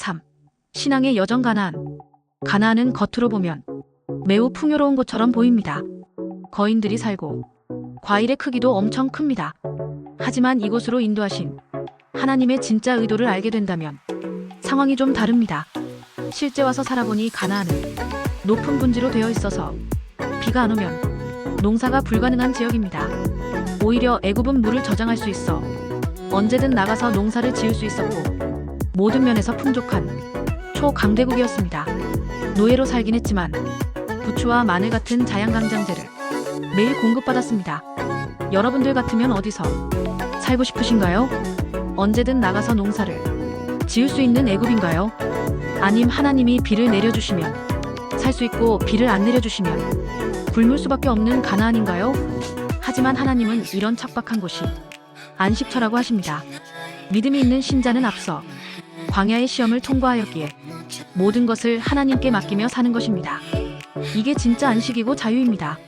3. 신앙의 여정 가나안. 가나안은 겉으로 보면 매우 풍요로운 곳처럼 보입니다. 거인들이 살고 과일의 크기도 엄청 큽니다. 하지만 이곳으로 인도하신 하나님의 진짜 의도를 알게 된다면 상황이 좀 다릅니다. 실제 와서 살아보니 가나안은 높은 분지로 되어 있어서 비가 안 오면 농사가 불가능한 지역입니다. 오히려 애굽은 물을 저장할 수 있어 언제든 나가서 농사를 지을 수 있었고 모든 면에서 풍족한 초강대국이었습니다. 노예로 살긴 했지만 부추와 마늘 같은 자양강장제를 매일 공급받았습니다. 여러분들 같으면 어디서 살고 싶으신가요? 언제든 나가서 농사를 지을 수 있는 애굽인가요? 아님 하나님이 비를 내려주시면 살 수 있고 비를 안 내려주시면 굶을 수밖에 없는 가나안인가요? 하지만 하나님은 이런 척박한 곳이 안식처라고 하십니다. 믿음이 있는 신자는 앞서 광야의 시험을 통과하였기에 모든 것을 하나님께 맡기며 사는 것입니다. 이게 진짜 안식이고 자유입니다.